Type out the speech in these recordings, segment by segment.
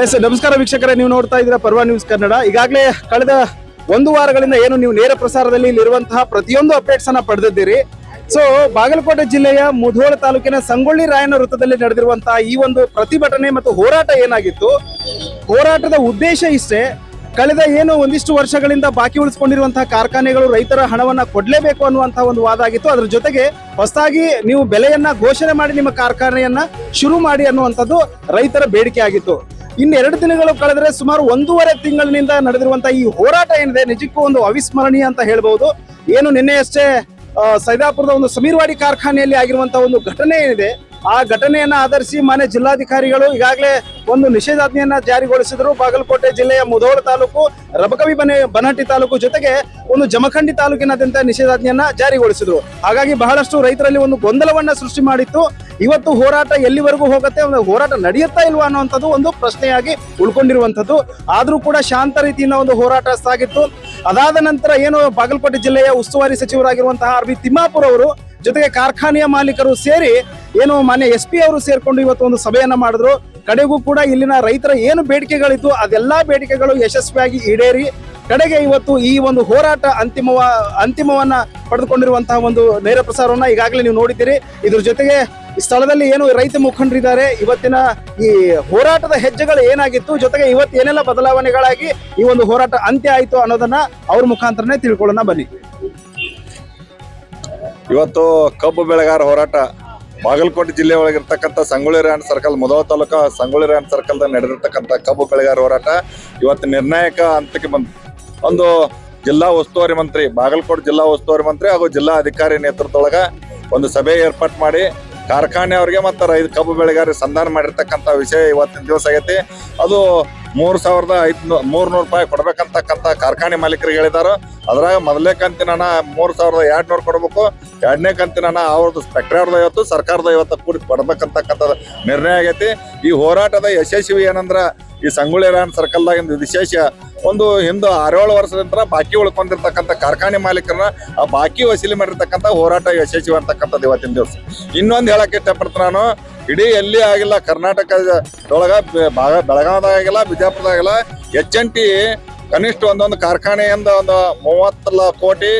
S ನಮಸ್ಕಾರ ವೀಕ್ಷಕರೇ, ನೀವು ನೋಡ್ತಾ ಇದ್ದೀರಾ ಪರ್ವ ನ್ಯೂಸ್ ಕನ್ನಡ. ಈಗಾಗಲೇ ಕಳೆದ ಒಂದು ವಾರಗಳಿಂದ ಏನು ನೀವು ನೇರ ಪ್ರಸಾರದಲ್ಲಿ ಇಲ್ಲಿರುವಂತಹ ಪ್ರತಿಯೊಂದು ಅಪ್ಡೇಟ್ಸ್ ಅನ್ನ ಪಡೆದಿದ್ದೀರಿ. ಸೊ ಬಾಗಲಕೋಟೆ ಜಿಲ್ಲೆಯ ಮುಧೋಳ ತಾಲೂಕಿನ ಸಂಗೊಳ್ಳಿ ರಾಯನ ವೃತ್ತದಲ್ಲಿ ನಡೆದಿರುವಂತಹ ಈ ಒಂದು ಪ್ರತಿಭಟನೆ ಮತ್ತು ಹೋರಾಟ ಏನಾಗಿತ್ತು? ಹೋರಾಟದ ಉದ್ದೇಶ ಇಷ್ಟೇ ಕಳೆದ ಏನು ಒಂದಿಷ್ಟು ವರ್ಷಗಳಿಂದ ಬಾಕಿ ಉಳಿಸಿಕೊಂಡಿರುವಂತಹ ಕಾರ್ಖಾನೆಗಳು ರೈತರ ಹಣವನ್ನ ಕೊಡ್ಲೇಬೇಕು ಅನ್ನುವಂತಹ ಒಂದು ವಾದ ಆಗಿತ್ತು. ಅದರ ಜೊತೆಗೆ ಹೊಸದಾಗಿ ನೀವು ಬೆಲೆಯನ್ನ ಘೋಷಣೆ ಮಾಡಿ ನಿಮ್ಮ ಕಾರ್ಖಾನೆಯನ್ನ ಶುರು ಮಾಡಿ ಅನ್ನುವಂಥದ್ದು ರೈತರ ಬೇಡಿಕೆ ಆಗಿತ್ತು. ಇನ್ನೆರಡು ದಿನಗಳು ಕಳೆದರೆ ಸುಮಾರು ಒಂದೂವರೆ ತಿಂಗಳಿನಿಂದ ನಡೆದಿರುವಂತಹ ಈ ಹೋರಾಟ ಏನಿದೆ ನಿಜಕ್ಕೂ ಒಂದು ಅವಿಸ್ಮರಣೀಯ ಅಂತ ಹೇಳ್ಬಹುದು ಏನು ನಿನ್ನೆಯಷ್ಟೇ ಸೈದಾಪುರದ ಒಂದು ಸಮೀರ್ವಾಡಿ ಕಾರ್ಖಾನೆಯಲ್ಲಿ ಆಗಿರುವಂತಹ ಒಂದು ಘಟನೆ ಏನಿದೆ ಆ ಘಟನೆಯನ್ನ ಆಧರಿಸಿ ಮಾನ್ಯ ಜಿಲ್ಲಾಧಿಕಾರಿಗಳು ಈಗಾಗಲೇ ಒಂದು ನಿಷೇಧಾಜ್ಞೆಯನ್ನ ಜಾರಿಗೊಳಿಸಿದ್ರು. ಬಾಗಲಕೋಟೆ ಜಿಲ್ಲೆಯ ಮುಧೋಳ ತಾಲೂಕು, ರಬಕವಿ ಬನೆ, ಬನಹಟ್ಟಿ ತಾಲೂಕು ಜೊತೆಗೆ ಒಂದು ಜಮಖಂಡಿ ತಾಲೂಕಿನಾದ್ಯಂತ ನಿಷೇಧಾಜ್ಞೆಯನ್ನ ಜಾರಿಗೊಳಿಸಿದ್ರು. ಹಾಗಾಗಿ ಬಹಳಷ್ಟು ರೈತರಲ್ಲಿ ಒಂದು ಗೊಂದಲವನ್ನ ಸೃಷ್ಟಿ ಮಾಡಿತ್ತು. ಇವತ್ತು ಹೋರಾಟ ಎಲ್ಲಿವರೆಗೂ ಹೋಗುತ್ತೆ, ಒಂದು ಹೋರಾಟ ನಡೆಯುತ್ತಾ ಇಲ್ವಾ ಅನ್ನುವಂಥದ್ದು ಒಂದು ಪ್ರಶ್ನೆಯಾಗಿ ಉಳ್ಕೊಂಡಿರುವಂಥದ್ದು. ಆದರೂ ಕೂಡ ಶಾಂತ ರೀತಿಯಿಂದ ಒಂದು ಹೋರಾಟ ಸಾಗಿತ್ತು. ಅದಾದ ನಂತರ ಏನು ಬಾಗಲಕೋಟೆ ಜಿಲ್ಲೆಯ ಉಸ್ತುವಾರಿ ಸಚಿವರಾಗಿರುವಂತಹ ಆರ್ ಬಿ ತಿಮ್ಮಾಪುರ್ ಅವರು ಜೊತೆಗೆ ಕಾರ್ಖಾನೆಯ ಮಾಲೀಕರು ಸೇರಿ ಏನು ಮಾನ್ಯ ಎಸ್ ಪಿ ಅವರು ಸೇರ್ಕೊಂಡು ಇವತ್ತು ಒಂದು ಸಭೆಯನ್ನ ಮಾಡಿದ್ರು. ಕಡೆಗೂ ಕೂಡ ಇಲ್ಲಿನ ರೈತರ ಏನು ಬೇಡಿಕೆಗಳಿತ್ತು ಅದೆಲ್ಲಾ ಬೇಡಿಕೆಗಳು ಯಶಸ್ವಿಯಾಗಿ ಈಡೇರಿ, ಕಡೆಗೆ ಇವತ್ತು ಈ ಒಂದು ಹೋರಾಟ ಅಂತಿಮವ, ಅಂತಿಮವನ್ನ ಪಡೆದುಕೊಂಡಿರುವಂತಹ ಒಂದು ನೇರ ಪ್ರಸಾರವನ್ನ ಈಗಾಗಲೇ ನೀವು ನೋಡಿದ್ದೀರಿ. ಇದ್ರ ಜೊತೆಗೆ ಸ್ಥಳದಲ್ಲಿ ಏನು ರೈತ ಮುಖಂಡರಿದ್ದಾರೆ, ಇವತ್ತಿನ ಈ ಹೋರಾಟದ ಹೆಜ್ಜೆಗಳು ಏನಾಗಿತ್ತು, ಜೊತೆಗೆ ಇವತ್ತು ಏನೆಲ್ಲ ಬದಲಾವಣೆಗಳಾಗಿ ಈ ಒಂದು ಹೋರಾಟ ಅಂತ್ಯ ಆಯಿತು ಅನ್ನೋದನ್ನ ಅವ್ರ ಮುಖಾಂತರನೇ ತಿಳ್ಕೊಳ್ಳೋಣ ಬನ್ನಿ. ಇವತ್ತು ಕಬ್ಬು ಬೆಳೆಗಾರ ಹೋರಾಟ ಬಾಗಲಕೋಟೆ ಜಿಲ್ಲೆ ಒಳಗಿರ್ತಕ್ಕಂಥ ಸಂಗೊಳ್ಳಿ ರಾಯಣ್ಣ ಸರ್ಕಲ್ ಮೊದಲ ತಾಲೂಕು ಸಂಗೊಳ್ಳಿ ರಾಯಣ್ಣ ಸರ್ಕಲ್ದಾಗ ನಡೆದಿರ್ತಕ್ಕಂಥ ಕಬ್ಬು ಬೆಳೆಗಾರ ಹೋರಾಟ ಇವತ್ತು ನಿರ್ಣಾಯಕ ಹಂತಕ್ಕೆ ಬಂತು ಒಂದು ಜಿಲ್ಲಾ ಉಸ್ತುವಾರಿ ಮಂತ್ರಿ, ಬಾಗಲಕೋಟೆ ಜಿಲ್ಲಾ ಉಸ್ತುವಾರಿ ಮಂತ್ರಿ ಹಾಗೂ ಜಿಲ್ಲಾ ಅಧಿಕಾರಿ ನೇತೃತ್ವದೊಳಗ ಒಂದು ಸಭೆ ಏರ್ಪಾಟ್ ಮಾಡಿ ಕಾರ್ಖಾನೆ ಅವ್ರಿಗೆ ಮತ್ತು ರೈತ ಕಬ್ಬು ಬೆಳೆಗಾರರಿಗೆ ಸಂಧಾನ ಮಾಡಿರ್ತಕ್ಕಂಥ ವಿಷಯ ಇವತ್ತಿನ ದಿವಸ ಆಗೈತಿ. ಅದು ಮೂರು ಸಾವಿರದ ಐದು ಮೂರ್ನೂರು ರೂಪಾಯಿ ಕೊಡ್ಬೇಕಂತಕ್ಕಂಥ ಕಾರ್ಖಾನೆ ಮಾಲೀಕರಿಗೆ ಹೇಳಿದಾರ. ಅದ್ರಾಗ ಮೊದಲೇ ಕಂತಿನ ಹಣ ಮೂರು ಸಾವಿರದ ಎರಡು ನೂರು ಕೊಡ್ಬೇಕು. ಎರಡನೇ ಕಂತಿನ ಅವ್ರದ್ದು ಫ್ಯಾಕ್ಟ್ರಿ ಐವತ್ತು, ಸರ್ಕಾರದ ಐವತ್ತು ಕೂಡಿ ಕೊಡ್ಬೇಕಂತಕ್ಕಂಥದ್ದು ನಿರ್ಣಯ ಆಗೈತಿ. ಈ ಹೋರಾಟದ ಯಶಸ್ವಿ ಏನಂದ್ರ, ಈ ಸಂಗೊಳ್ಳಿ ರಾಯನ್ ಸರ್ಕಲ್ದಾಗಿಂದ ವಿಶೇಷ ಒಂದು ಹಿಂದೆ ಆರೇಳು ವರ್ಷದ ನಂತರ ಬಾಕಿ ಉಳ್ಕೊಂಡಿರ್ತಕ್ಕಂಥ ಕಾರ್ಖಾನೆ ಮಾಲೀಕರನ್ನ ಆ ಬಾಕಿ ವಸೂಲಿ ಮಾಡಿರ್ತಕ್ಕಂಥ ಹೋರಾಟ ಯಶಸ್ವಿ ಅಂತಕ್ಕಂಥದ್ದು ಇವತ್ತಿನ ದಿವಸ. ಇನ್ನೊಂದು ಹೇಳಕ್ಕೆ ಇಷ್ಟಪಡ್ತೀನಿ ನಾನು ಇಡೀ ಎಲ್ಲಿ ಆಗಿಲ್ಲ, ಕರ್ನಾಟಕದೊಳಗ ಭಾಗ, ಬೆಳಗಾವದಾಗಿಲ್ಲ, ಬಿಜಾಪುರದಾಗಿಲ್ಲ, ಎಚ್ ಎನ್ ಟಿ ಕನಿಷ್ಠ ಒಂದೊಂದು ಕಾರ್ಖಾನೆಯಿಂದ ಒಂದು ಮೂವತ್ತು ಕೋಟಿ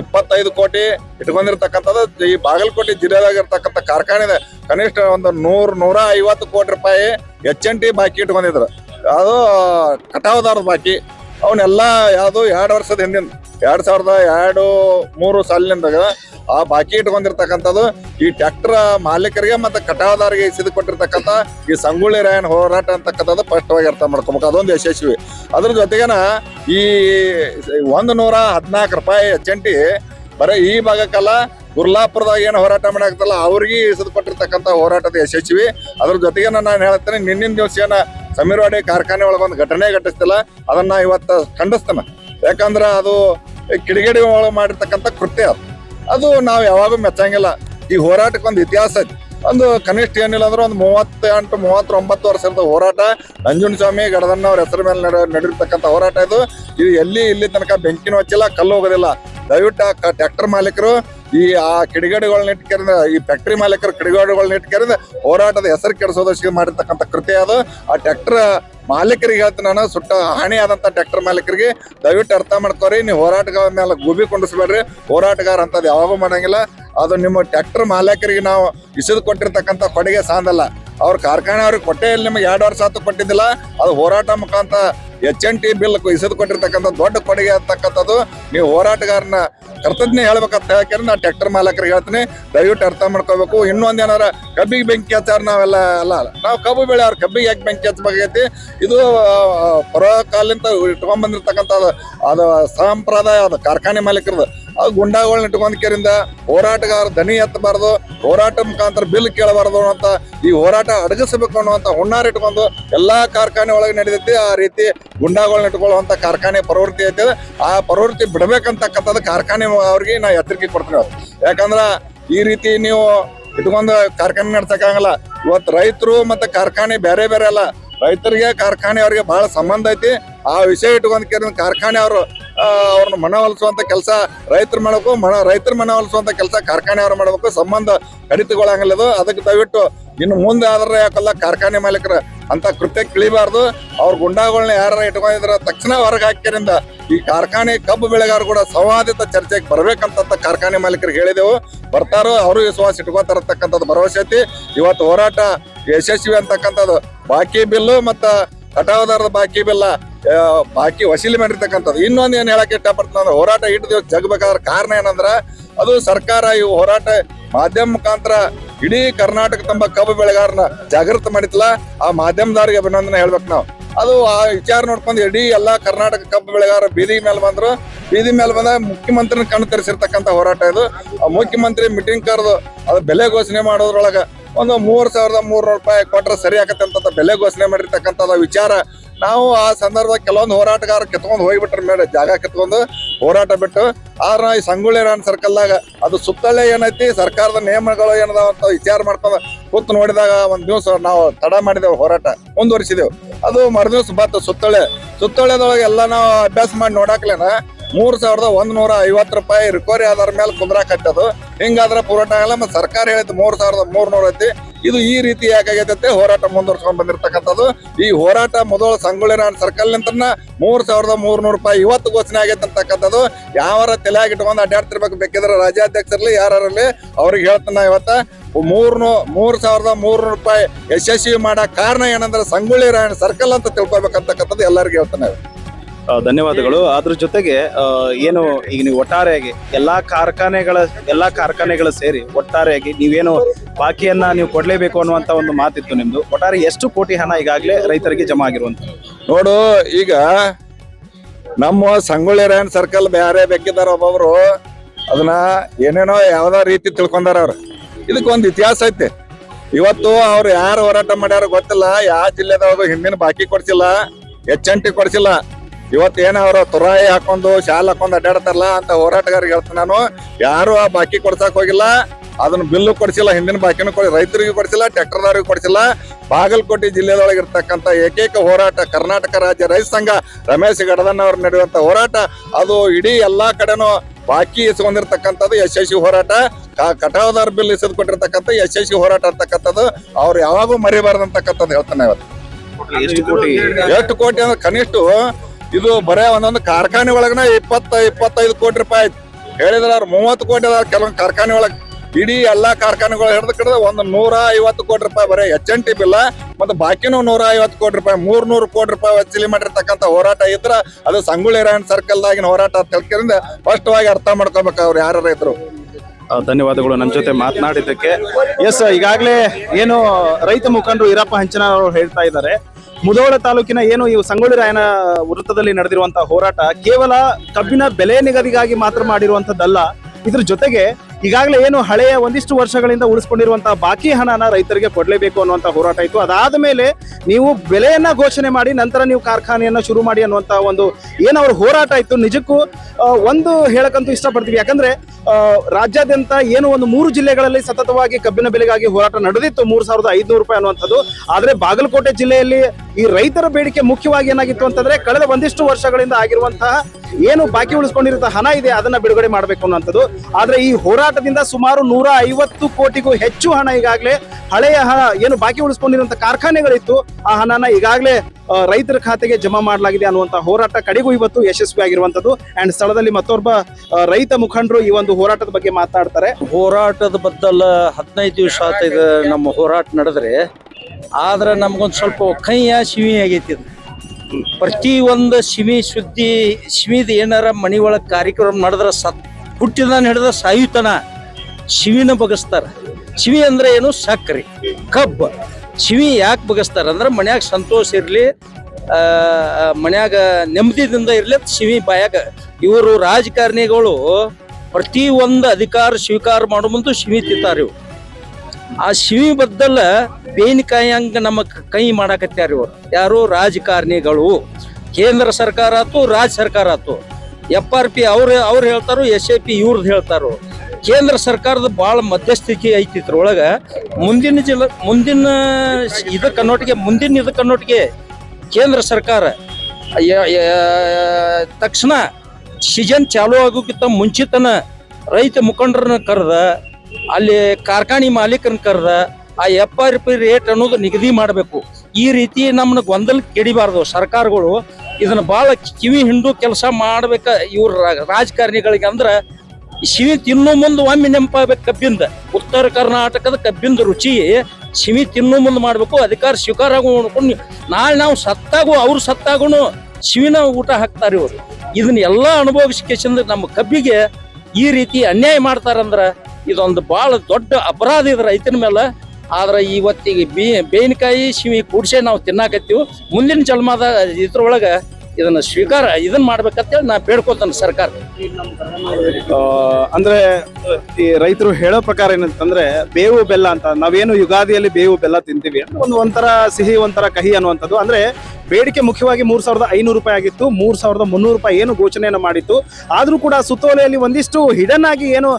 ಇಪ್ಪತ್ತೈದು ಕೋಟಿ ಇಟ್ಕೊಂಡಿರ್ತಕ್ಕಂಥದ್ದು ಈ ಬಾಗಲಕೋಟೆ ಜಿಲ್ಲೆದಾಗ ಇರ್ತಕ್ಕಂಥ ಕಾರ್ಖಾನೆ ಇದೆ. ಕನಿಷ್ಠ ಒಂದು ನೂರ್, ನೂರ ಐವತ್ತು ಕೋಟಿ ರೂಪಾಯಿ ಎಚ್ ಎನ್ ಟಿ ಬಾಕಿ ಇಟ್ಕೊಂಡಿದ್ರು. ಅದು, ಕಟಾವದಾರದ ಬಾಕಿ. ಅವನ್ನೆಲ್ಲ ಯಾವುದು ಎರಡು ವರ್ಷದ ಹಿಂದಿನ, ಎರಡ್ ಸಾವಿರದ ಎರಡು ಮೂರು ಸಾಲಿನಿಂದ ಆ ಬಾಕಿ ಇಟ್ಕೊಂಡಿರ್ತಕ್ಕಂಥದ್ದು ಈ ಟ್ರ್ಯಾಕ್ಟರ್ ಮಾಲೀಕರಿಗೆ ಮತ್ತೆ ಕಟಾವದಾರಿಗೆ ಸಿದ್ಧ ಕೊಟ್ಟಿರ್ತಕ್ಕಂಥ ಈ ಸಂಗೊಳ್ಳಿ ರಾಯನ್ ಹೋರಾಟ ಅಂತಕ್ಕಂಥದ್ದು ಸ್ಪಷ್ಟವಾಗಿ ಅರ್ಥ ಮಾಡ್ಕೊಬೇಕು. ಅದೊಂದು ಯಶಸ್ವಿ. ಅದ್ರ ಜೊತೆಗೇನ ಈ ಒಂದು ನೂರ ಹದಿನಾಲ್ಕು ರೂಪಾಯಿ ಎಚ್ ಬರೀ ಈ ಭಾಗಕ್ಕಲ್ಲ ಗುರ್ಲಾಪುರದಾಗ ಏನು ಹೋರಾಟ ಮಾಡಾಕ್ತಲ್ಲ ಅವ್ರಿಗೆ ಸಿದ್ಧ ಕೊಟ್ಟಿರ್ತಕ್ಕಂಥ ಹೋರಾಟದ ಯಶಸ್ವಿ. ಅದ್ರ ಜೊತೆಗೆ ನಾನು ಹೇಳ್ತೇನೆ ನಿನ್ನಿನ ದಿವಸ ಏನ ಸಮೀರ್ವಾಡಿ ಕಾರ್ಖಾನೆ ಒಳಗೆ ಒಂದು ಘಟನೆ ಘಟಿಸ್ತಿಲ್ಲ, ಅದನ್ನ ಇವತ್ತು ಖಂಡಿಸ್ತಾನೆ. ಯಾಕಂದ್ರೆ ಅದು ಕಿಡಿಗೇಡಿ ಒಳಗೆ ಮಾಡಿರ್ತಕ್ಕಂಥ ಕೃತ್ಯ ಅದು. ಅದು ನಾವು ಯಾವಾಗೂ ಮೆಚ್ಚಂಗಿಲ್ಲ. ಈ ಹೋರಾಟಕ್ಕೆ ಒಂದು ಇತಿಹಾಸ ಐತಿ ಒಂದು ಕನಿಷ್ಠ ಏನಿಲ್ಲ ಅಂದ್ರೆ ಒಂದು ಮೂವತ್ತೆಂಟು, ಮೂವತ್ತೊಂಬತ್ತು ವರ್ಷದ ಹೋರಾಟ ನಂಜುಂಡಸ್ವಾಮಿ ಗಡದಣ್ಣ ಅವ್ರ ಹೆಸರು ಮೇಲೆ ನಡೆ ಹೋರಾಟ ಇದು. ಇದು ಎಲ್ಲಿ, ಇಲ್ಲಿ ತನಕ ಬೆಂಕಿನೂ ಹಚ್ಚಿಲ್ಲ, ಕಲ್ಲು ಹೋಗೋದಿಲ್ಲ. ದಯವಿಟ್ಟು ಟ್ರ್ಯಾಕ್ಟರ್ ಮಾಲೀಕರು ಈ ಆ ಕಿಡಿಗೇಡಿಗಳನ್ನ ಇಟ್ಕರಿಂದ ಈ ಫ್ಯಾಕ್ಟ್ರಿ ಮಾಲೀಕರು ಕಿಡಿಗೇಡಿಗಳನ್ನ ಇಟ್ಕರಿಂದ ಹೋರಾಟದ ಹೆಸರು ಕೆಡಿಸೋದಷ್ಟು ಮಾಡಿರ್ತಕ್ಕಂಥ ಕೃತ್ಯ ಅದು. ಆ ಟ್ರ್ಯಾಕ್ಟರ್ ಮಾಲೀಕರಿಗೆ ಹೇಳ್ತೀನಿ ನಾನು, ಸುಟ್ಟ ಹಾನಿ ಆದಂತ ಟ್ರ್ಯಾಕ್ಟರ್ ಮಾಲೀಕರಿಗೆ ದಯವಿಟ್ಟು ಅರ್ಥ ಮಾಡ್ಕೋರಿ ನೀವು ಹೋರಾಟಗಾರ ಮೇಲೆ ಗುಬಿ ಕೊಂಡಿಸ್ಬೇಡ್ರಿ. ಹೋರಾಟಗಾರ ಅಂತದ್ ಯಾವಾಗೂ ಮಾಡಂಗಿಲ್ಲ. ಅದು ನಿಮ್ಮ ಟ್ರ್ಯಾಕ್ಟರ್ ಮಾಲೀಕರಿಗೆ ನಾವು ಇಸಿದು ಕೊಟ್ಟಿರ್ತಕ್ಕಂಥ ಕೊಡುಗೆ ಸಾಂದಲ್ಲ. ಅವ್ರ ಕಾರ್ಖಾನೆ ಅವ್ರಿಗೆ ಕೊಟ್ಟೆ ಇಲ್ಲಿ, ನಿಮಗೆ ಎರಡು ವರ್ಷ ಆತು ಕೊಟ್ಟಿದ್ದಿಲ್ಲ. ಅದು ಹೋರಾಟ ಮುಖಾಂತರ ಎಚ್ ಎನ್ ಟಿ ಬಿಲ್ ಇಸದ್ ಕೊಟ್ಟಿರ್ತಕ್ಕಂಥ ದೊಡ್ಡ ಕೊಡುಗೆ ಅಂತಕ್ಕಂಥದ್ದು, ನೀವು ಹೋರಾಟಗಾರನ ಕರ್ತಜ್ಞ ಹೇಳ್ಬೇಕಂತ ಹೇಳ್ತಾರೆ ನಾ ಟ್ರ್ಯಾಕ್ಟರ್ ಮಾಲಕರಿಗೆ ಹೇಳ್ತೀನಿ. ದಯವಿಟ್ಟು ಅರ್ಥ ಮಾಡ್ಕೋಬೇಕು ಇನ್ನೊಂದ್ ಏನಾರ ಕಬ್ಬಿಗೆ ಬೆಂಕಿ ಹಚ್ಚಾರ ನಾವೆಲ್ಲ ಅಲ್ಲ. ಅಲ್ಲ ನಾವು ಕಬ್ಬು ಬೆಳೆ ಅವ್ರ ಕಬ್ಬಿಗೆ ಯಾಕೆ ಬೆಂಕಿ ಹಚ್ಚಬೇಕಾಗೈತಿ ಇದು ಪರ ಕಾಲಿಂದ ಇಟ್ಕೊಂಡ್ ಬಂದಿರ್ತಕ್ಕಂಥ ಅದು ಸಂಪ್ರದಾಯ, ಅದು ಕಾರ್ಖಾನೆ ಮಾಲೀಕರದು. ಅದು ಗುಂಡಾಗಳನ್ನ ಇಟ್ಕೊಂಡ್ಕರಿಂದ ಹೋರಾಟಗಾರ ದನಿ ಎತ್ತಬಾರ್ದು, ಹೋರಾಟ ಮುಖಾಂತರ ಬಿಲ್ ಕೇಳಬಾರ್ದು ಅಂತ ಈ ಹೋರಾಟ ಅಡಗಿಸಬೇಕು ಅನ್ನುವಂತ ಹುನ್ನಾರ ಇಟ್ಕೊಂಡು ಎಲ್ಲಾ ಕಾರ್ಖಾನೆ ಒಳಗೆ ನಡೆದೈತಿ. ಆ ರೀತಿ ಗುಂಡಾಗಳನ್ನ ಇಟ್ಕೊಳ್ಳುವಂತ ಕಾರ್ಖಾನೆ ಪ್ರವೃತ್ತಿ ಐತೆ ಆ ಪ್ರವೃತ್ತಿ ಬಿಡಬೇಕಂತಕ್ಕಂಥದ್ದು ಕಾರ್ಖಾನೆ ಅವ್ರಿಗೆ ನಾ ಎಚ್ಚರಿಕೆ ಕೊಡ್ತೀನಿ ಅವ್ರು. ಯಾಕಂದ್ರ ಈ ರೀತಿ ನೀವು ಇಟ್ಕೊಂಡು ಕಾರ್ಖಾನೆ ನಡ್ಸಕ್ಕಾಗಲ್ಲ ಇವತ್ತು ರೈತರು ಮತ್ತೆ ಕಾರ್ಖಾನೆ ಬೇರೆ ಬೇರೆ ಅಲ್ಲ. ರೈತರಿಗೆ ಕಾರ್ಖಾನೆ ಅವ್ರಿಗೆ ಬಹಳ ಸಂಬಂಧ ಐತಿ. ಆ ವಿಷಯ ಇಟ್ಕೊಂಡ್ ಕಾರ್ಖಾನೆ ಅವರು ಅವ್ರನ್ನ ಮನವೊಲಿಸುವಂತ ಕೆಲಸ ರೈತರು ಮಾಡಬೇಕು, ಮನ ರೈತರ ಮನವೊಲಿಸುವಂತ ಕೆಲಸ ಕಾರ್ಖಾನೆ ಅವ್ರು ಮಾಡಬೇಕು. ಸಂಬಂಧ ಕಡಿತಗೊಳ್ಳಂಗಿಲ್ಲ ಅದು. ಅದಕ್ಕೆ ದಯವಿಟ್ಟು ಇನ್ನು ಮುಂದೆ ಆದ್ರೆ ಯಾಕಲ್ಲ, ಕಾರ್ಖಾನೆ ಮಾಲೀಕರ ಅಂತ ಕೃತ್ಯಕ್ಕೆ ಇಳಿಬಾರ್ದು ಅವ್ರ ಗುಂಡಾಗಳನ್ನ ಯಾರು ಇಟ್ಕೊಂಡಿದ್ರ, ತಕ್ಷಣ ಹೊರಗೆ ಹಾಕಿರಿಂದ ಈ ಕಾರ್ಖಾನೆ ಕಬ್ಬು ಬೆಳೆಗಾರ ಕೂಡ ಸಂವಾದಿತ ಚರ್ಚೆಗೆ ಬರ್ಬೇಕಂತ ಕಾರ್ಖಾನೆ ಮಾಲೀಕರಿಗೆ ಹೇಳಿದೆವು. ಬರ್ತಾರೋ ಅವರು ವಿಶ್ವಾಸ ಇಟ್ಕೋತಾರತಕ್ಕಂಥದ್ದು ಭರವಸೆ ಐತಿ. ಇವತ್ತು ಹೋರಾಟ ಯಶಸ್ವಿ ಅಂತಕ್ಕಂಥದ್ದು. ಬಾಕಿ ಬಿಲ್ಲು ಮತ್ತ ಕಟಾವದಾರದ ಬಾಕಿ ಬೆಲ್ಲ ಬಾಕಿ ವಸೂಲಿ ಮಾಡಿರ್ತಕ್ಕಂಥದ್ದು. ಇನ್ನೊಂದು ಏನು ಹೇಳಕ್ಕೆ ಇಷ್ಟಪಡ್ತೀನಿ ಅಂದ್ರೆ ಹೋರಾಟ ಇಟ್ಟು ಜಗಬೇಕಾದ್ರ ಕಾರಣ ಏನಂದ್ರೆ ಅದು ಸರ್ಕಾರ ಈ ಹೋರಾಟ ಮಾಧ್ಯಮ ಮುಖಾಂತರ ಇಡೀ ಕರ್ನಾಟಕ ತಮ್ಮ ಕಬ್ಬು ಬೆಳೆಗಾರನ ಜಾಗೃತ ಮಾಡಿತ್ತಲ್ಲ, ಆ ಮಾಧ್ಯಮದಾರಿಗೆ ಅಭಿನಂದನೆ ಹೇಳ್ಬೇಕು ನಾವು. ಅದು ಆ ವಿಚಾರ ನೋಡ್ಕೊಂಡು ಇಡೀ ಎಲ್ಲ ಕರ್ನಾಟಕ ಕಬ್ಬು ಬೆಳೆಗಾರ ಬೀದಿ ಮೇಲೆ ಬಂದ್ರು. ಬೀದಿ ಮೇಲೆ ಬಂದ ಮುಖ್ಯಮಂತ್ರಿನ ಕಣ್ಣು ತರಿಸಿರ್ತಕ್ಕಂಥ ಹೋರಾಟ ಇದು. ಆ ಮುಖ್ಯಮಂತ್ರಿ ಮೀಟಿಂಗ್ ಕರೆದು ಅದು ಬೆಲೆ ಘೋಷಣೆ ಮಾಡೋದ್ರೊಳಗ ಒಂದು ಮೂರ್ ಸಾವಿರದ ಮೂರ್ನೂರು ರೂಪಾಯಿ ಕೊಟ್ಟರೆ ಸರಿ ಆಗತ್ತೆ ಅಂತ ಬೆಲೆ ಘೋಷಣೆ ಮಾಡಿರ್ತಕ್ಕಂಥದ್ದು ವಿಚಾರ. ನಾವು ಆ ಸಂದರ್ಭದಾಗ ಕೆಲವೊಂದು ಹೋರಾಟಗಾರ ಕಿತ್ಕೊಂಡು ಹೋಗ್ಬಿಟ್ರ ಮೇಲೆ ಜಾಗ ಕಿತ್ಕೊಂಡು ಹೋರಾಟ ಬಿಟ್ಟು, ಆದ್ರ ಈ ಸಂಗೊಳ್ಳಿ ರಾಣ ಸರ್ಕಲ್ದಾಗ ಅದು ಸುತ್ತಲೇ ಏನೈತಿ, ಸರ್ಕಾರದ ನಿಯಮಗಳು ಏನದಾವ ಅಂತ ವಿಚಾರ ಮಾಡ್ಕೊಂಡು ಕೂತು ನೋಡಿದಾಗ ಒಂದು ದಿವಸ ನಾವು ತಡ ಮಾಡಿದೆವು ಹೋರಾಟ, ಮುಂದುವರಿಸಿದೆವು. ಅದು ಮರುದಿವ್ಸ ಬತ್ತು ಸುತ್ತಳೆ. ಸುತ್ತಳೆದೊಳಗೆ ಎಲ್ಲ ನಾವು ಅಭ್ಯಾಸ ಮಾಡಿ ನೋಡಾಕ್ಲೇನ ಮೂರ್ ಸಾವಿರದ ಒಂದ್ ನೂರ ಐವತ್ತು ರೂಪಾಯಿ ರಿಕವರಿ ಆಧಾರ ಮೇಲೆ ಕುಂದ್ರಾಕತ್ತದು ಹಿಂಗಾದ್ರೆ ಪೂರಾಟ ಆಗಲ್ಲ, ಮತ್ತೆ ಸರ್ಕಾರ ಹೇಳಿದ್ ಮೂರ್ ಸಾವಿರದ ಮೂರ್ ನೂರ ಐತಿ. ಇದು ಈ ರೀತಿ ಯಾಕಾಗೈತೆ ಹೋರಾಟ ಮುಂದುವರ್ಸ್ಕೊಂಡ್ ಬಂದಿರ್ತಕ್ಕಂಥದ್ದು. ಈ ಹೋರಾಟ ಮೊದಲ ಸಂಗೊಳ್ಳಿ ರಾಯಣ್ಣ ಸರ್ಕಲ್ ನಿಂತನ ಮೂರ್ ಸಾವಿರದ ಮೂರ್ ನೂರು ರೂಪಾಯಿ ಇವತ್ತು ಘೋಷಣೆ ಆಗೈತೆ ಅಂತಕ್ಕಂಥದ್ದು ಯಾವಾರ ತಲೆಯಾಗಿ ಇಟ್ಕೊಂಡು ಅಡ್ಡಾಡ್ತಿರ್ಬೇಕು ಬೇಕಿದ್ರೆ ರಾಜ್ಯಾಧ್ಯಕ್ಷರಲ್ಲಿ ಯಾರಲ್ಲಿ ಅವ್ರಿಗೆ ಹೇಳ್ತಾನ ಇವತ್ತ. ಮೂರ್ನೂ, ಮೂರ್ ಸಾವಿರದ ಮೂರ್ನೂರು ರೂಪಾಯಿ ಯಶಸ್ವಿ ಮಾಡೋ ಕಾರಣ ಏನಂದ್ರೆ ಸಂಗೊಳ್ಳಿ ರಾಯಣ್ಣ ಸರ್ಕಲ್ ಅಂತ ತಿಳ್ಕೊಬೇಕಂತಕ್ಕಂಥದ್ದು ಎಲ್ಲರಿಗೂ ಹೇಳ್ತಾನೆ. ಧನ್ಯವಾದಗಳು. ಅದ್ರ ಜೊತೆಗೆ ಏನು ಈಗ ನೀವು ಒಟ್ಟಾರೆಯಾಗಿ ಎಲ್ಲಾ ಕಾರ್ಖಾನೆಗಳ, ಎಲ್ಲಾ ಕಾರ್ಖಾನೆಗಳು ಸೇರಿ ಒಟ್ಟಾರೆಯಾಗಿ ನೀವೇನು ಬಾಕಿಯನ್ನ ನೀವು ಕೊಡ್ಲೇಬೇಕು ಅನ್ನುವಂತ ಒಂದು ಮಾತಿತ್ತು ನಿಮ್ದು. ಒಟ್ಟಾರೆ ಎಷ್ಟು ಕೋಟಿ ಹಣ ಈಗಾಗಲೇ ರೈತರಿಗೆ ಜಮಾ ಆಗಿರುವಂತ? ನೋಡು, ಈಗ ನಮ್ಮ ಸಂಗೊಳ್ಳಿ ರಾಯನ್ ಸರ್ಕಲ್ ಬೇರೆ ಬೇಕಿದ್ದಾರೆ ಒಬ್ಬೊಬ್ರು, ಅದನ್ನ ಏನೇನೋ ಯಾವ್ದೋ ರೀತಿ ತಿಳ್ಕೊಂಡಾರ ಅವ್ರು. ಇದಕ್ಕೊಂದು ಇತಿಹಾಸ ಐತೆ. ಇವತ್ತು ಅವ್ರು ಯಾರು ಹೋರಾಟ ಮಾಡ್ಯಾರ ಗೊತ್ತಿಲ್ಲ, ಯಾವ ಜಿಲ್ಲೆದವ್ರು ಹಿಂದಿನ ಬಾಕಿ ಕೊಡ್ಸಿಲ್ಲ, ಎಚ್ ಎನ್ ಟಿ ಕೊಡ್ಸಿಲ್ಲ. ಇವತ್ತು ಅವ್ರು ತುರಾಯಿ ಹಾಕೊಂಡು ಶಾಲ್ ಹಾಕೊಂಡು ಅಡ್ಡಾಡ್ತಾರಲ್ಲ ಅಂತ ಹೋರಾಟಗಾರಿಗೆ ಹೇಳ್ತೀನಿ ನಾನು. ಯಾರು ಆ ಬಾಕಿ ಕೊಡ್ಸಕ್ ಹೋಗಿಲ್ಲ. ಅದನ್ನ ಬಿಲ್ಲು ಕೊಡಿಸಿಲ್ಲ ಹಿಂದಿನ ಬಾಕಿನೂ ಕೊಡಿ ರೈತರಿಗೂ ಕೊಡಿಸಿಲ್ಲ ಟ್ರ್ಯಾಕ್ಟರ್ದವ್ರಿಗೂ ಕೊಡಿಸಿಲ್ಲ. ಬಾಗಲಕೋಟೆ ಜಿಲ್ಲೆದೊಳಗೆ ಇರ್ತಕ್ಕಂಥ ಏಕೈಕ ಹೋರಾಟ ಕರ್ನಾಟಕ ರಾಜ್ಯ ರೈತ ಸಂಘ ರಮೇಶ್ ಗಡದನ್ ಅವ್ರು ನಡೆಯುವಂತ ಹೋರಾಟ. ಅದು ಇಡೀ ಎಲ್ಲಾ ಕಡೆನೂ ಬಾಕಿ ಇಸ್ಕೊಂಡಿರ್ತಕ್ಕಂಥದ್ದು ಯಶಸ್ವಿ ಹೋರಾಟ. ಕಟಾವದಾರ್ ಬಿಲ್ ಇಸಿದ್ ಕೊಟ್ಟಿರ್ತಕ್ಕಂಥ ಯಶಸ್ವಿ ಹೋರಾಟ ಅಂತಕ್ಕಂಥದ್ದು ಅವ್ರು ಯಾವಾಗೂ ಮರಿಬಾರ್ದಂತಕ್ಕಂಥದ್ದು ಹೇಳ್ತಾನೆ ಇವತ್ತು. ಎಷ್ಟು ಕೋಟಿ ಅಂದ್ರೆ ಕನಿಷ್ಠ ಇದು ಬರೇ ಒಂದೊಂದು ಕಾರ್ಖಾನೆ ಒಳಗನ ಇಪ್ಪತ್ತ, ಇಪ್ಪತ್ತೈದು ಕೋಟಿ ರೂಪಾಯಿ ಆಯ್ತು. ಹೇಳಿದ್ರ ಅವ್ರು ಮೂವತ್ತು ಕೋಟಿ ಅದಾರ ಕೆಲವೊಂದು ಕಾರ್ಖಾನೆ ಒಳಗೆ. ಇಡೀ ಎಲ್ಲಾ ಕಾರ್ಖಾನೆಗಳು ಹಿಡಿದ ಕಡೆ ಒಂದು ನೂರ ಐವತ್ತು ಕೋಟಿ ರೂಪಾಯಿ ಬರೀ ಎಚ್ ಎನ್ ಟಿ ಬಿಲ್ಲ, ಮತ್ತೆ ಬಾಕಿನೂ ನೂರ ಐವತ್ತು ಕೋಟಿ ರೂಪಾಯಿ ಮೂರ್ ನೂರು ಕೋಟಿ ರೂಪಾಯಿ ವಸೂಲಿ ಮಾಡಿರ್ತಕ್ಕಂಥ ಹೋರಾಟ ಇದ್ರ, ಅದು ಸಂಗೊಳ್ಳಿ ಸರ್ಕಲ್ ಸರ್ಕಲ್ದಾಗಿನ ಹೋರಾಟ ತಿಳ್ಕೊಂಡ್ರಿಂದ ತಿಳ್ಕೊಂಡು ಸ್ಪಷ್ಟವಾಗಿ ಅರ್ಥ ಮಾಡ್ಕೋಬೇಕು ಅವ್ರು ಯಾರು ರೈತರು ಧನ್ಯವಾದಗಳು ನನ್ನ ಜೊತೆ ಮಾತನಾಡಿದ್ದಕ್ಕೆ. ಎಸ್ ಈಗಾಗಲೇ ಏನು ರೈತ ಮುಖಂಡರು ಈರಪ್ಪ ಹಂಚನ ಅವರು ಹೇಳ್ತಾ ಇದ್ದಾರೆ. ಮುಧೋಳ ತಾಲೂಕಿನ ಏನು ಈ ಸಂಗೊಳ್ಳಿ ರಾಯನ ವೃತ್ತದಲ್ಲಿ ನಡೆದಿರುವಂತಹ ಹೋರಾಟ ಕೇವಲ ಕಬ್ಬಿನ ಬೆಲೆ ನಿಗದಿಗಾಗಿ ಮಾತ್ರ ಮಾಡಿರುವಂತದ್ದಲ್ಲ ಇದ್ರ ಜೊತೆಗೆ ಈಗಾಗಲೇ ಏನು ಹಳೆಯ ಒಂದಿಷ್ಟು ವರ್ಷಗಳಿಂದ ಉಳಿಸ್ಕೊಂಡಿರುವಂತಹ ಬಾಕಿ ಹಣನ ರೈತರಿಗೆ ಕೊಡಲೇಬೇಕು ಅನ್ನುವಂತ ಹೋರಾಟ ಇತ್ತು. ಅದಾದ ಮೇಲೆ ನೀವು ಬೆಲೆಯನ್ನ ಘೋಷಣೆ ಮಾಡಿ ನಂತರ ನೀವು ಕಾರ್ಖಾನೆಯನ್ನ ಶುರು ಮಾಡಿ ಅನ್ನುವಂತ ಒಂದು ಏನವ್ರ ಹೋರಾಟ ಇತ್ತು. ನಿಜಕ್ಕೂ ಒಂದು ಹೇಳಕ್ಕಂತೂ ಇಷ್ಟಪಡ್ತೀವಿ. ಯಾಕಂದ್ರೆ ರಾಜ್ಯಾದ್ಯಂತ ಏನು ಒಂದು ಮೂರು ಜಿಲ್ಲೆಗಳಲ್ಲಿ ಸತತವಾಗಿ ಕಬ್ಬಿನ ಬೆಲೆಗಾಗಿ ಹೋರಾಟ ನಡೆದಿತ್ತು. ಮೂರು ಸಾವಿರದ ಐದುನೂರು ರೂಪಾಯಿ ಅನ್ನುವಂಥದ್ದು. ಆದರೆ ಬಾಗಲಕೋಟೆ ಜಿಲ್ಲೆಯಲ್ಲಿ ಈ ರೈತರ ಬೇಡಿಕೆ ಮುಖ್ಯವಾಗಿ ಏನಾಗಿತ್ತು ಅಂತಂದ್ರೆ ಕಳೆದ ಒಂದಿಷ್ಟು ವರ್ಷಗಳಿಂದ ಆಗಿರುವಂತಹ ಏನು ಬಾಕಿ ಉಳಿಸ್ಕೊಂಡಿರುವಂತಹ ಹಣ ಇದೆ, ಅದನ್ನ ಬಿಡುಗಡೆ ಮಾಡಬೇಕು ಅನ್ನುವಂಥದ್ದು. ಆದ್ರೆ ಈ ಹೋರಾಟದಿಂದ ಸುಮಾರು ನೂರ ಐವತ್ತು ಕೋಟಿಗೂ ಹೆಚ್ಚು ಹಣ ಈಗಾಗಲೇ ಹಳೆಯ ಏನು ಬಾಕಿ ಉಳಿಸ್ಕೊಂಡಿರುವಂತಹ ಕಾರ್ಖಾನೆಗಳಿತ್ತು. ಆ ಹಣನ ಈಗಾಗಲೇ ರೈತರ ಖಾತೆಗೆ ಜಮಾ ಮಾಡಲಾಗಿದೆ ಅನ್ನುವಂತಹ ಹೋರಾಟ ಕಡೆಗೂ ಇವತ್ತು ಯಶಸ್ವಿ ಆಗಿರುವಂತದ್ದು ಅಂಡ್ ಸ್ಥಳದಲ್ಲಿ ಮತ್ತೊಬ್ಬ ರೈತ ಮುಖಂಡರು ಈ ಒಂದು ಹೋರಾಟದ ಬಗ್ಗೆ ಮಾತಾಡ್ತಾರೆ. ಹೋರಾಟದ ಬದ್ದಲ್ಲ ಹದಿನೈದು ದಿವಸ ನಮ್ಮ ಹೋರಾಟ ನಡೆದ್ರೆ ಆದ್ರೆ ನಮ್ಗೊಂದು ಸ್ವಲ್ಪ ಕೈಯ ಶಿವಿ ಆಗೈತಿ ಅದು. ಪ್ರತಿ ಒಂದು ಸಿಮಿ ಸುದ್ದಿ ಶಿವಿದ ಏನಾರ ಮನಿ ಒಳಗೆ ಕಾರ್ಯಕ್ರಮ ನಡೆದ್ರೆ ಸತ್ ಹುಟ್ಟಿದ ಹಿಡಿದ ಸಾಯುತನ ಶಿವಿನ ಬಗಸ್ತಾರ. ಶಿವಿ ಅಂದ್ರೆ ಏನು? ಸಕ್ಕರೆ ಕಬ್ಬ. ಶಿವಿ ಯಾಕೆ ಬಗಸ್ತಾರ ಅಂದ್ರೆ ಮನ್ಯಾಗ ಸಂತೋಷ ಇರಲಿ ಮನ್ಯಾಗ ನೆಮ್ಮದಿದಿಂದ ಇರ್ಲಿ ಶಿವಿ ಬಾಯಾಗ. ಇವರು ರಾಜಕಾರಣಿಗಳು ಪ್ರತಿ ಒಂದು ಅಧಿಕಾರ ಸ್ವೀಕಾರ ಮಾಡೋ ಮುಂದೆ ಶಿವಿ ತಿಂತಾರ ಇವು ಆ ಶಿವಿ ಬದ್ದಲ್ಲ ಬೇನಿಕಾಯಿ ಹಂಗ ನಮ್ಮ ಕ- ಮಾಡಾಕತ್ಯಾರ ಇವರು. ಯಾರು ರಾಜಕಾರಣಿಗಳು, ಕೇಂದ್ರ ಸರ್ಕಾರ ಆತು, ರಾಜ್ಯ ಸರ್ಕಾರ ಆತು. ಎಫ್ ಆರ್ ಪಿ ಅವ್ರು ಅವ್ರು ಹೇಳ್ತಾರೋ ಎಸ್ ಎ ಪಿ ಇವ್ರದ್ದು ಹೇಳ್ತಾರೋ. ಕೇಂದ್ರ ಸರ್ಕಾರದ ಭಾಳ ಮಧ್ಯಸ್ಥಿಕೆ ಐತಿ ಇದ್ರೊಳಗೆ. ಮುಂದಿನ ಜಿಲ್ಲ, ಮುಂದಿನ ಇದಕ್ಕನ್ನೋಟಿಗೆ ಮುಂದಿನ ಇದಕ್ಕನ್ನೋಟಿಗೆ ಕೇಂದ್ರ ಸರ್ಕಾರ ತಕ್ಷಣ ಸೀಸನ್ ಚಾಲು ಆಗೋಕ್ಕಿಂತ ಮುಂಚಿತನ ರೈತ ಮುಖಂಡರನ್ನ ಕರೆದ, ಅಲ್ಲಿ ಕಾರ್ಖಾನೆ ಮಾಲೀಕರನ್ನ ಕರೆದ ಆ ಎಫ್ ರೂಪಾಯಿ ರೇಟ್ ಅನ್ನೋದು ನಿಗದಿ ಮಾಡಬೇಕು. ಈ ರೀತಿ ನಮ್ಮನ್ನ ಗೊಂದಲ ಕೆಡಿಬಾರ್ದು. ಸರ್ಕಾರಗಳು ಇದನ್ನ ಬಹಳ ಕಿವಿ ಹಿಂಡು ಕೆಲಸ ಮಾಡ್ಬೇಕ ಇವ್ರ ರಾಜಕಾರಣಿಗಳಿಗೆ ಅಂದ್ರ ಶಿವಿ ತಿನ್ನೋ ಮುಂದೆ ಒಮ್ಮೆ ನೆನಪಾಗಬೇಕು ಕಬ್ಬಿಂದ. ಉತ್ತರ ಕರ್ನಾಟಕದ ಕಬ್ಬಿಂದ ರುಚಿ ಸಿವಿ ತಿನ್ನೋ ಮುಂದೆ ಮಾಡ್ಬೇಕು. ಅಧಿಕಾರ ಸ್ವೀಕಾರ ಮಾಡ್ಕೊಂಡು ನಾಳೆ ನಾವು ಸತ್ತಾಗೂ, ಅವ್ರು ಸತ್ತಾಗೂ ಸಿವಿನ ಊಟ ಹಾಕ್ತಾರೆ ಇವರು. ಇದನ್ನ ಎಲ್ಲಾ ಅನುಭವಿಸ್ಕೇಶಂದ ನಮ್ಮ ಕಬ್ಬಿಗೆ ಈ ರೀತಿ ಅನ್ಯಾಯ ಮಾಡ್ತಾರಂದ್ರ ಇದೊಂದು ಬಹಳ ದೊಡ್ಡ ಅಪರಾಧ ಇದು ರೈತನ ಮೇಲೆ. ಆದ್ರೆ ಇವತ್ತಿಗೆ ಬೇ ಬೇವಿನಕಾಯಿ ಶಿವಿ ಕೂಡ್ಸೆ ನಾವು ತಿನ್ನಾಕತ್ತೀವಿ. ಮುಂದಿನ ಜನ್ಮದ ಇದ್ರೊಳಗೆ ಇದನ್ನ ಸ್ವೀಕಾರ ಇದನ್ನ ಮಾಡ್ಬೇಕಂತೇಳಿ ನಾ ಬೇಡ್ಕೊತಾನೆ ಸರ್ಕಾರ. ಅಂದ್ರೆ, ಈ ರೈತರು ಹೇಳೋ ಪ್ರಕಾರ ಏನಂತಂದ್ರೆ, ಬೇವು ಬೆಲ್ಲ ಅಂತ, ನಾವೇನು ಯುಗಾದಿಯಲ್ಲಿ ಬೇವು ಬೆಲ್ಲ ತಿಂತೀವಿ. ಒಂದು ಒಂಥರ ಸಿಹಿ, ಒಂಥರ ಕಹಿ ಅನ್ನುವಂಥದ್ದು. ಅಂದ್ರೆ ಬೇಡಿಕೆ ಮುಖ್ಯವಾಗಿ ಮೂರ್ ಸಾವಿರದ ಐನೂರು ರೂಪಾಯಿ ಆಗಿತ್ತು. ಮೂರ್ ಸಾವಿರದ ಮುನ್ನೂರು ರೂಪಾಯಿ ಏನು ಘೋಷಣೆಯನ್ನು ಮಾಡಿತ್ತು. ಆದ್ರೂ ಕೂಡ ಸುತ್ತೋಲೆಯಲ್ಲಿ ಒಂದಿಷ್ಟು ಹಿಡನ್ ಆಗಿ ಏನು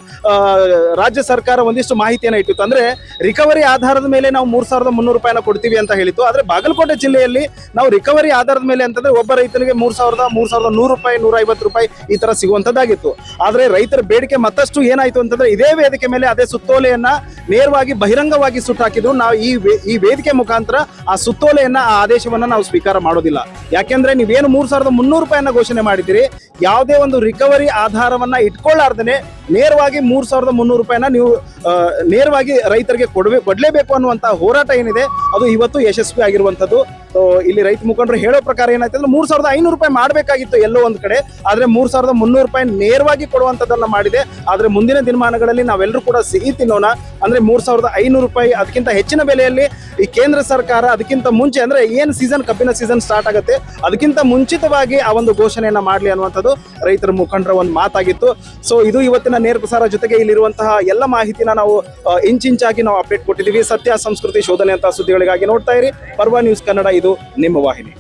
ರಾಜ್ಯ ಸರ್ಕಾರ ಒಂದಿಷ್ಟು ಮಾಹಿತಿಯನ್ನು ಇಟ್ಟಿತ್ತು. ಅಂದ್ರೆ ರಿಕವರಿ ಆಧಾರದ ಮೇಲೆ ನಾವು ಮೂರು ಸಾವಿರದ ಮುನ್ನೂರು ರೂಪಾಯಿನ ಕೊಡ್ತೀವಿ ಅಂತ ಹೇಳಿತ್ತು. ಆದ್ರೆ ಬಾಗಲಕೋಟೆ ಜಿಲ್ಲೆಯಲ್ಲಿ ನಾವು ರಿಕವರಿ ಆಧಾರದ ಮೇಲೆ ಅಂತಂದ್ರೆ ಒಬ್ಬ ರೈತನಿಗೆ ಮೂರ್ ಸಾವಿರದ ಮೂರ್ ಸಾವಿರದ ನೂರು ರೂಪಾಯಿ, ನೂರ ಐವತ್ತು ರೂಪಾಯಿ ಈ ತರ ಸಿಗುವಂತದ್ದಾಗಿತ್ತು ಆದ್ರೆ ರೈತರ ಬೇಡಿಕೆ ಮತ್ತಷ್ಟು ಏನಾಯ್ತು ಅಂತಂದ್ರೆ ಇದೇ ವೇದಿಕೆ ಮೇಲೆ ಅದೇ ಸುತ್ತೋಲೆಯನ್ನ ನೇರವಾಗಿ ಬಹಿರಂಗವಾಗಿ ಸುಟ್ಟಾಕಿದ್ರು ನಾವು ಈ ಈ ವೇದಿಕೆ ಮುಖಾಂತರ ಆ ಸುತ್ತೋಲೆಯನ್ನ, ಆ ಆದೇಶವನ್ನ ನಾವು ಸ್ವೀಕಾರ ಮಾಡೋದಿಲ್ಲ. ಯಾಕೆಂದ್ರೆ ನೀವೇನು ಮೂರ್ ಸಾವಿರದ ಮುನ್ನೂರು ರೂಪಾಯಿಯನ್ನ ಘೋಷಣೆ ಮಾಡಿದಿರಿ ಯಾವುದೇ ಒಂದು ರಿಕವರಿ ಆಧಾರವನ್ನ ಇಟ್ಕೊಳ್ಳಾರ್ದೇನೆ ನೇರವಾಗಿ ಮೂರ್ ಸಾವಿರದ ಮುನ್ನೂರು ರೂಪಾಯಿನ ನೀವು ನೇರವಾಗಿ ರೈತರಿಗೆ ಕೊಡಬೇಕು ಕೊಡ್ಲೇಬೇಕು ಅನ್ನುವಂತಹ ಹೋರಾಟ ಏನಿದೆ, ಅದು ಇವತ್ತು ಯಶಸ್ವಿ ಆಗಿರುವಂತದ್ದು ಸೊ ಇಲ್ಲಿ ರೈತ ಮುಖಂಡರು ಹೇಳೋ ಪ್ರಕಾರ ಏನಾಯ್ತು ಅಂದ್ರೆ ಮೂರ್ ಸಾವಿರದ ಐನೂರು ರೂಪಾಯಿ ಮಾಡಬೇಕಾಗಿತ್ತು ಎಲ್ಲೋ ಒಂದ್ ಕಡೆ. ಆದ್ರೆ ಮೂರ್ ಸಾವಿರದ ಮುನ್ನೂರು ರೂಪಾಯಿ ನೇರವಾಗಿ ಕೊಡುವಂತದನ್ನ ಮಾಡಿದೆ. ಆದ್ರೆ ಮುಂದಿನ ದಿನಮಾನಗಳಲ್ಲಿ ನಾವೆಲ್ಲರೂ ಕೂಡ ಸಿಹಿ ತಿನ್ನೋಣ. ಅಂದ್ರೆ ಮೂರ್ ಸಾವಿರದ ಐನೂರು ರೂಪಾಯಿ ಅದಕ್ಕಿಂತ ಹೆಚ್ಚಿನ ಬೆಲೆಯಲ್ಲಿ ಈ ಕೇಂದ್ರ ಸರ್ಕಾರ ಅದಕ್ಕಿಂತ ಮುಂಚೆ, ಅಂದ್ರೆ ಏನ್ ಸೀಸನ್ ಕಬ್ಬಿನ ಸೀಸನ್ ಸ್ಟಾರ್ಟ್ ಆಗುತ್ತೆ, ಅದಕ್ಕಿಂತ ಮುಂಚಿತವಾಗಿ ಆ ಒಂದು ಘೋಷಣೆಯನ್ನ ಮಾಡ್ಲಿ ಅನ್ನುವಂಥದ್ದು ರೈತರ ಮುಖಂಡರ ಒಂದು ಮಾತಾಗಿತ್ತು. ಸೊ ಇದು ಇವತ್ತಿನ ನೇರ ಪ್ರಸಾರ ಜೊತೆಗೆ ಇಲ್ಲಿರುವಂತಹ ಎಲ್ಲ ಮಾಹಿತಿನ ನಾವು ಇಂಚಿಂಚಾಗಿ ನಾವು ಅಪ್ಡೇಟ್ ಕೊಟ್ಟಿದ್ದೀವಿ. ಸತ್ಯ, ಸಂಸ್ಕೃತಿ, ಶೋಧನೆ ಅಂತ ಸುದ್ದಿಗಳಿಗಾಗಿ ನೋಡ್ತಾ ಇರಿ. ಪರ್ವ ನ್ಯೂಸ್ ಕನ್ನಡ ಇದು ನಿಮ್ಮ ವಾಹಿನಿ